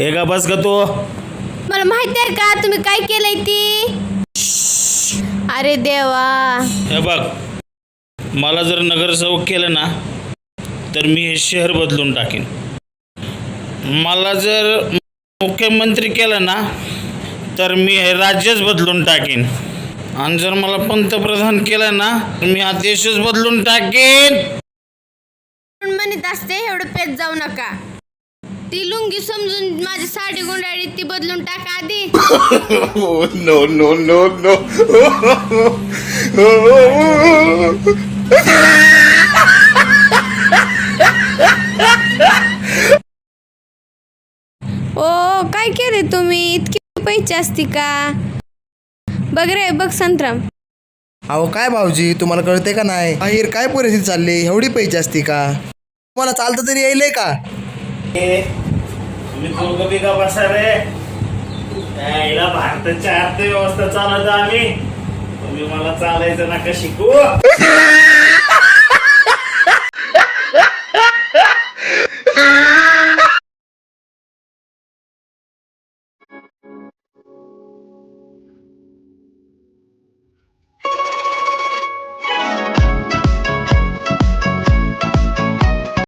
हे का बस का तू. मला माहिती आहे का तुम्ही काय केलंय ती? अरे देवा. हे बघ मला जर नगरसेवक केलं ना तर मी हे शहर बदलून टाकीन. मला जर मुख्यमंत्री केलं ना तर मी हे राज्यच बदलून टाकीन. आणि जर मला पंतप्रधान केलं ना तर मी हा देशच बदलून टाकीन. म्हणत असते एवढं पेत जाऊ नका. ती लुंगी समजून माझी साडी गुंडाळी ती बदलून टाका आधी. Oh, no, no, no, no. ओ काय केले तुम्ही? इतकी पैसे असती का? बघ रे बघ संतराम. अहो काय भाऊजी तुम्हाला कळते का नाही? बाहेर काय परिस्थिती चालली? एवढी पैसे असती का? तुम्हाला चालतं तरी यायलंय का? तुम्ही दोघं का बसा रे यायला भारताच्या अर्थव्यवस्था चालत आम्ही. तुम्ही मला चालायचं नका शिकू.